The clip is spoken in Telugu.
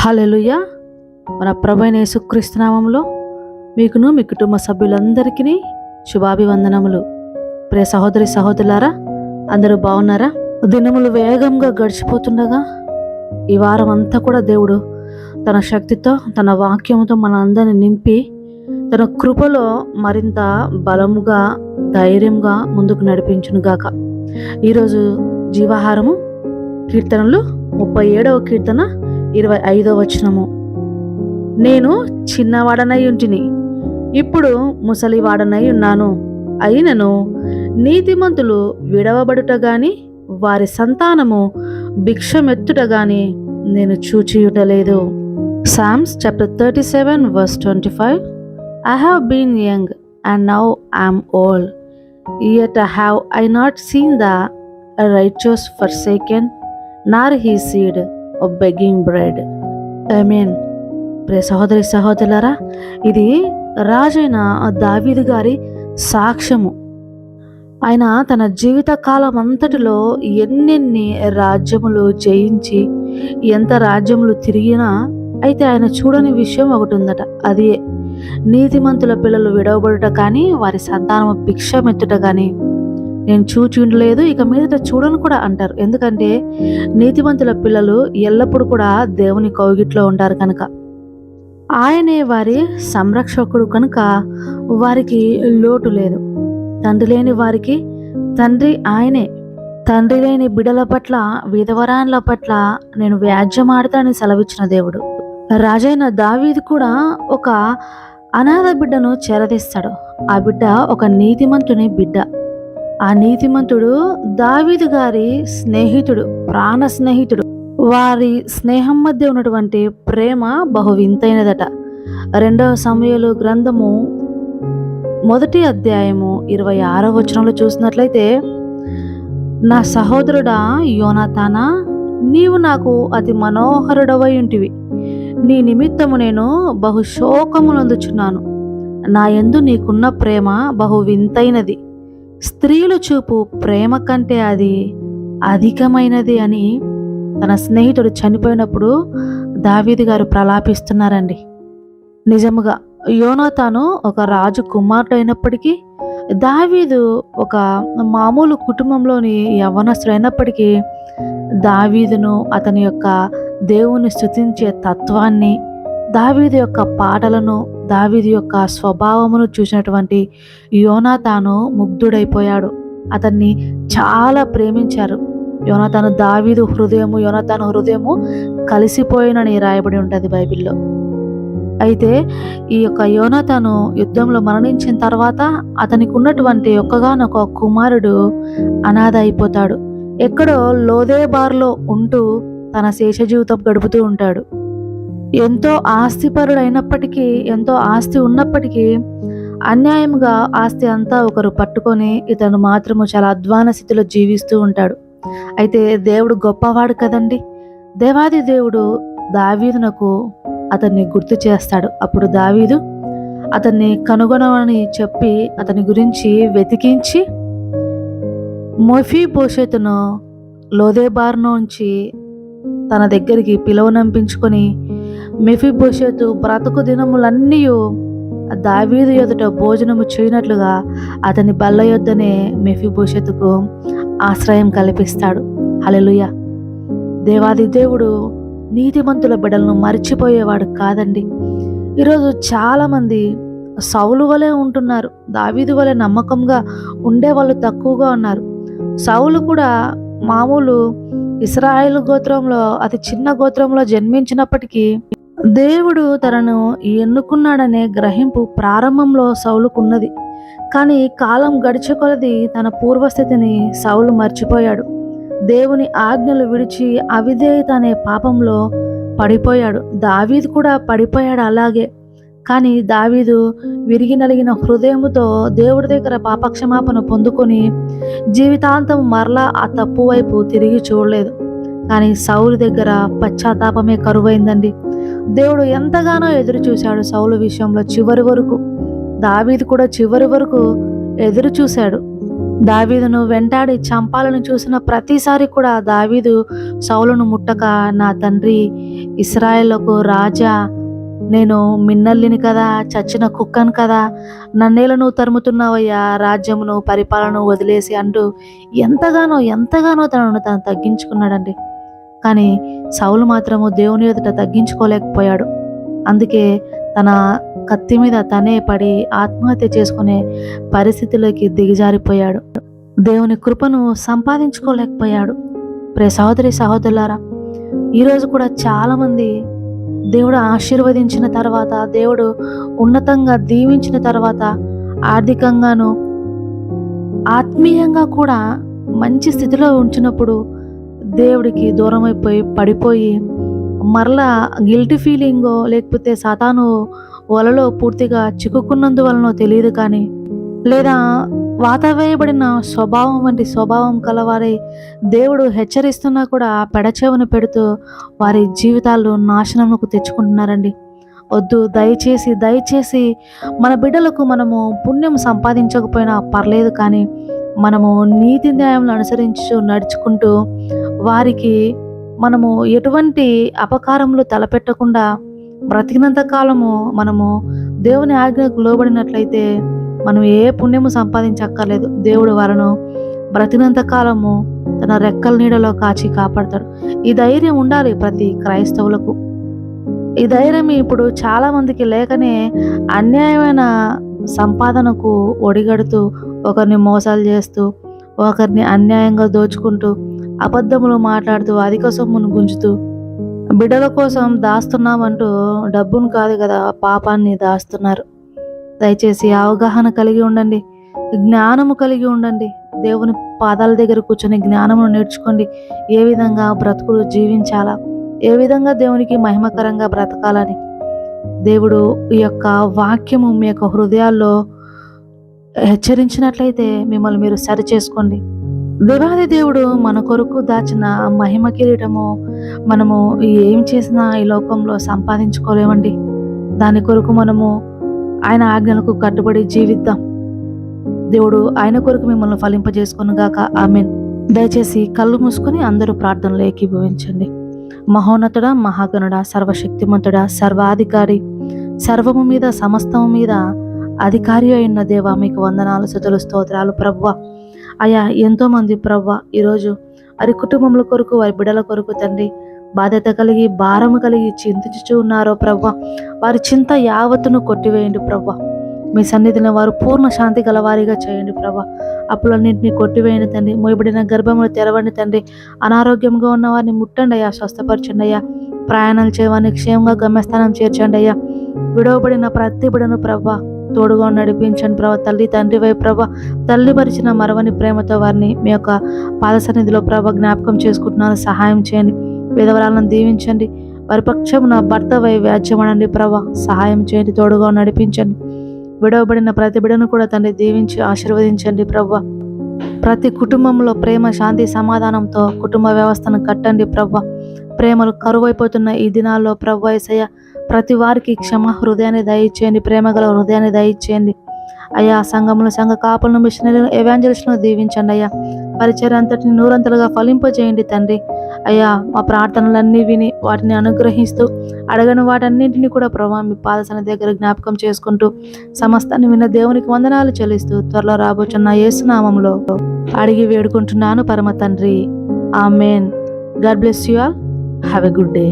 హాలెలుయ మన ప్రభైన యేసుక్రీస్తునామంలో మీకును మీ కుటుంబ సభ్యులందరికీ శుభాభివందనములు. ప్రియ సహోదరి సహోదరులారా అందరూ బాగున్నారా? దినములు వేగంగా గడిచిపోతుండగా ఈ వారం అంతా కూడా దేవుడు తన శక్తితో తన వాక్యంతో మన అందరిని నింపి తన కృపలో మరింత బలముగా ధైర్యంగా ముందుకు నడిపించునుగాక. ఈరోజు జీవాహారము కీర్తనలు ముప్పై ఏడవ కీర్తన ఇరవై ఐదవ వచనము. నేను చిన్నవాడనై ఉంటిని ఇప్పుడు ముసలివాడనై ఉన్నాను. అయినను నీతిమంతులు విడవబడుట గాని వారి సంతానము భిక్షమెత్తుట గాని నేను చూచియుటలేదు. Psalms chapter thirty seven verse twenty five I have been young and now I'm old yet have I not seen the righteous forsaken, nor his seed. Begging bread I mean pray సహోదరి సహోదరులరా ఇది రాజైన దావీదు గారి సాక్ష్యము. ఆయన తన జీవిత కాలం అంతటిలో ఎన్నెన్ని రాజ్యములు జయించి ఎంత రాజ్యములు తిరిగినా అయితే ఆయన చూడని విషయం ఒకటి ఉందట. అదే నీతిమంతుల పిల్లలు విడవబడుట కానీ వారి సంతానము భిక్షమెత్తుట కానీ నేను చూచి ఉండలేదు ఇక మీదట చూడను కూడా అంటారు. ఎందుకంటే నీతిమంతుల పిల్లలు ఎల్లప్పుడూ కూడా దేవుని కౌగిట్లో ఉంటారు కనుక. ఆయనే వారి సంరక్షకుడు కనుక వారికి లోటు లేదు. తండ్రి లేని వారికి తండ్రి ఆయనే. తండ్రి లేని బిడల పట్ల విధవరాన్ల పట్ల నేను వ్యాజ్యమాడతానని సెలవిచ్చిన దేవుడు. రాజైన దావీది కూడా ఒక అనాథ బిడ్డను చేరదీస్తాడు. ఆ బిడ్డ ఒక నీతిమంతుని బిడ్డ. ఆ నీతిమంతుడు దావీదు గారి స్నేహితుడు ప్రాణ స్నేహితుడు. వారి స్నేహం మధ్య ఉన్నటువంటి ప్రేమ బహు వింతైనదట రెండవ సమయాలు గ్రంథము మొదటి అధ్యాయము ఇరవై ఆరో వచనంలో చూసినట్లయితే నా సహోదరుడా యోనాతానా నీవు నాకు అతి మనోహరుడవై ఉంటివి. నీ నిమిత్తము నేను బహు శోకమునందుచున్నాను నా యందు నీకున్న ప్రేమ బహు వింతైనది స్త్రీలు చూపు ప్రేమ కంటే అది అధికమైనది అని తన స్నేహితుడు చనిపోయినప్పుడు దావీది గారు ప్రలాపిస్తున్నారండి. నిజముగా యోనాతాను ఒక రాజు కుమారుడు అయినప్పటికీ దావీదు ఒక మామూలు కుటుంబంలోని యవనస్తుడు అయినప్పటికీ దావీదును అతని యొక్క దేవుని స్థుతించే తత్వాన్ని దావీదు యొక్క పాటలను దావిది యొక్క స్వభావమును చూసినటువంటి యోనాతాను ముగ్ధుడైపోయాడు. అతన్ని చాలా ప్రేమించారు. యోనాతాను దావీదు హృదయము యోనాతాను హృదయము కలిసిపోయినని రాయబడి ఉంటుంది బైబిల్లో. అయితే ఈ యొక్క యోనాతాను యుద్ధంలో మరణించిన తర్వాత అతనికి ఉన్నటువంటి ఒక్కగానొక కుమారుడు అనాథ అయిపోతాడు ఎక్కడో లోదే బార్లో ఉంటూ తన శేష జీవితం గడుపుతూ ఉంటాడు. ఎంతో ఆస్తిపరుడు అయినప్పటికీ ఎంతో ఆస్తి ఉన్నప్పటికీ అన్యాయంగా ఆస్తి అంతా ఒకరు పట్టుకొని ఇతను మాత్రము చాలా అధ్వాన స్థితిలో జీవిస్తూ ఉంటాడు. అయితే దేవుడు గొప్పవాడు కదండి. దేవాది దేవుడు దావీదునకు అతన్ని గుర్తు చేస్తాడు. అప్పుడు దావీదు అతన్ని కనుగొనమని చెప్పి అతని గురించి వెతికించి మొఫీ లోదేబార్ నుంచి తన దగ్గరికి పిలువనంపించుకొని మెఫీ భవిష్యత్తు బ్రతుకు దినములన్నీ దావీదు ఎదుట భోజనము చేయనట్లుగా అతని బల్ల యొద్దనే మెఫీ భవిష్యత్తుకు ఆశ్రయం కల్పిస్తాడు. హలెలుయ దేవాది దేవుడు నీతిమంతుల బిడలను మర్చిపోయేవాడు కాదండి. ఈరోజు చాలామంది సౌలు వలె ఉంటున్నారు. దావీదు వలె నమ్మకంగా ఉండే వాళ్ళు తక్కువగా ఉన్నారు. సౌలు కూడా మామూలు ఇస్రాయేల్ గోత్రంలో అతి చిన్న గోత్రంలో జన్మించినప్పటికీ దేవుడు తనను ఎన్నుకున్నాడనే గ్రహింపు ప్రారంభంలో సౌలుకున్నది. కానీ కాలం గడిచే కొలది తన పూర్వస్థితిని సౌలు మర్చిపోయాడు. దేవుని ఆజ్ఞలు విడిచి అవిధేయత అనే పాపంలో పడిపోయాడు. దావీదు కూడా పడిపోయాడు అలాగే. కానీ దావీదు విరిగి నలిగిన హృదయముతో దేవుడి దగ్గర పాపక్షమాపణ పొందుకొని జీవితాంతం మరలా ఆ తప్పు వైపు తిరిగి చూడలేదు. కానీ సౌలు దగ్గర పశ్చాత్తాపమే కరువైందండి. దేవుడు ఎంతగానో ఎదురు చూశాడు సౌలు విషయంలో చివరి వరకు. దావీదు కూడా చివరి వరకు ఎదురు చూశాడు. దావీదును వెంటాడి చంపాలని చూసిన ప్రతిసారి కూడా దావీదు సౌలును ముట్టక నా తండ్రి ఇస్రాయేళ్ళకు రాజా నేను మిన్నల్లిని కదా చచ్చిన కుక్కను కదా నన్నేలను తరుముతున్నావయ్యా రాజ్యమును పరిపాలన వదిలేసి అంటూ ఎంతగానో ఎంతగానో తనను తను తగ్గించుకున్నాడండి. కానీ సౌలు మాత్రము దేవుని ఎదుట తగ్గించుకోలేకపోయాడు. అందుకే తన కత్తి మీద తనే పడి ఆత్మహత్య చేసుకునే పరిస్థితిలోకి దిగజారిపోయాడు. దేవుని కృపను సంపాదించుకోలేకపోయాడు. ప్రే సహోదరి సహోదరులారా ఈరోజు కూడా చాలామంది దేవుడు ఆశీర్వదించిన తర్వాత దేవుడు ఉన్నతంగా దీవించిన తర్వాత ఆర్థికంగాను ఆత్మీయంగా కూడా మంచి స్థితిలో ఉంచినప్పుడు దేవుడికి దూరం అయిపోయి పడిపోయి మరలా గిల్టీ ఫీలింగో లేకపోతే సతాను వలలో పూర్తిగా చిక్కుకున్నందువలనో తెలియదు కానీ లేదా వాతావేయబడిన స్వభావం వంటి స్వభావం కలవారి దేవుడు హెచ్చరిస్తున్నా కూడా పెడచెవును పెడుతూ వారి జీవితాలు నాశనముకు తెచ్చుకుంటున్నారండి. వద్దు దయచేసి దయచేసి మన బిడ్డలకు మనము పుణ్యం సంపాదించకపోయినా పర్లేదు కానీ మనము నీతి న్యాయంలో అనుసరించు నడుచుకుంటూ వారికి మనము ఎటువంటి అపకారములు తలపెట్టకుండా బ్రతికినంత కాలము మనము దేవుని ఆజ్ఞకు లోబడినట్లయితే మనం ఏ పుణ్యము సంపాదించక్కర్లేదు. దేవుడు వారను బ్రతికినంత కాలము తన రెక్కల నీడలో కాచి కాపాడతాడు. ఈ ధైర్యం ఉండాలి ప్రతి క్రైస్తవులకు. ఈ ధైర్యం ఇప్పుడు చాలా మందికి లేకనే అన్యాయమైన సంపాదనకు ఒడిగడుతూ ఒకరిని మోసాలు చేస్తూ ఒకరిని అన్యాయంగా దోచుకుంటూ అబద్ధములు మాట్లాడుతూ అధిక సొమ్మును గుంజుతూ బిడ్డల కోసం దాస్తున్నామంటూ డబ్బును కాదు కదా పాపాన్ని దాస్తున్నారు. దయచేసి అవగాహన కలిగి ఉండండి జ్ఞానము కలిగి ఉండండి. దేవుని పాదాల దగ్గర కూర్చొని జ్ఞానమును నేర్చుకోండి. ఏ విధంగా బ్రతుకులు జీవించాలా? ఏ విధంగా దేవునికి మహిమకరంగా బ్రతకాలని? దేవుడు ఈ యొక్క వాక్యము మీ యొక్క హృదయాల్లో హెచ్చరించినట్లయితే మిమ్మల్ని మీరు సరి చేసుకోండి దేవాది దేవుడు మన కొరకు దాచిన మహిమ కిరీటము మనము ఏం చేసినా ఈ లోకంలో సంపాదించుకోలేమండి. దాని కొరకు మనము ఆయన ఆజ్ఞలకు కట్టుబడి జీవిద్దాం. దేవుడు ఆయన కొరకు మిమ్మల్ని ఫలింపజేసుకుని గాక. ఆమెన్. దయచేసి కళ్ళు మూసుకొని అందరూ ప్రార్థనలు ఏకీభవించండి. మహోన్నతుడ మహాగణుడ సర్వశక్తిమంతుడ సర్వాధికారి సర్వము మీద సమస్తము మీద అధికారి అయిన దేవ మీకు వందనాలు సుతులు స్తోత్రాలు ప్రవ్వ అయా ఎంతోమంది ప్రవ్వ ఈరోజు వారి కుటుంబముల కొరకు వారి బిడల కొరకు తండ్రి బాధ్యత కలిగి భారము కలిగి చింతించుచూ ఉన్నారో ప్రవ్వ వారి చింత యావత్తును కొట్టివేయండి ప్రవ్వ మీ సన్నిధిలో వారు పూర్ణ శాంతి గలవారిగా చేయండి ప్రభా అప్పులన్నింటినీ కొట్టివేయండి తండ్రి. మోయబడిన గర్భములు తెరవండి తండ్రి. అనారోగ్యంగా ఉన్న వారిని ముట్టండి అయ్యా స్వస్థపరచండి అయ్యా. ప్రయాణాలు చేయవారిని క్షేమంగా గమ్యస్థానం చేర్చండి అయ్యా. విడవబడిన ప్రతి బిడను ప్రభా తోడుగా నడిపించండి ప్రభా. తల్లి తండ్రి వై ప్రభ తల్లి పరిచిన మరవని ప్రేమతో వారిని మీ యొక్క పాద సన్నిధిలో ప్రభ జ్ఞాపకం చేసుకుంటున్నాను. సహాయం చేయండి. విధవరాలను దీవించండి. వారి పక్షమున భర్త వై వ్యాజ్యమనండి ప్రభ. సహాయం చేయండి. తోడుగా నడిపించండి. విడవబడిన ప్రతి బిడను కూడా తండ్రి దీవించి ఆశీర్వదించండి ప్రభ. ప్రతి కుటుంబంలో ప్రేమ శాంతి సమాధానంతో కుటుంబ వ్యవస్థను కట్టండి ప్రవ్వ ప్రేమలు కరువైపోతున్న ఈ దినాల్లో ప్రభు ఏసయ్య ప్రతి వారికి క్షమ హృదయాన్ని దయచేయండి ప్రేమగల హృదయాన్ని దయచేయండి. అయ్యా సంఘములు సంఘ కాపులను మిషనరీలను ఎవాంజలిస్ట్లను దీవించండి అయ్యా. పరిచయం అంతటిని నూరంతలుగా ఫలింపజేయండి తండ్రి. అయ్యా మా ప్రార్థనలన్నీ విని వాటిని అనుగ్రహిస్తూ అడగని వాటన్నింటినీ కూడా ప్రభావ మీ పాదసన దగ్గర జ్ఞాపకం చేసుకుంటూ సమస్తాన్ని విన్న దేవునికి వందనాలు చెల్లిస్తూ త్వరలో రాబోచున్న యేసునామంలో అడిగి వేడుకుంటున్నాను పరమ తండ్రి. Amen God bless you all. Have a good day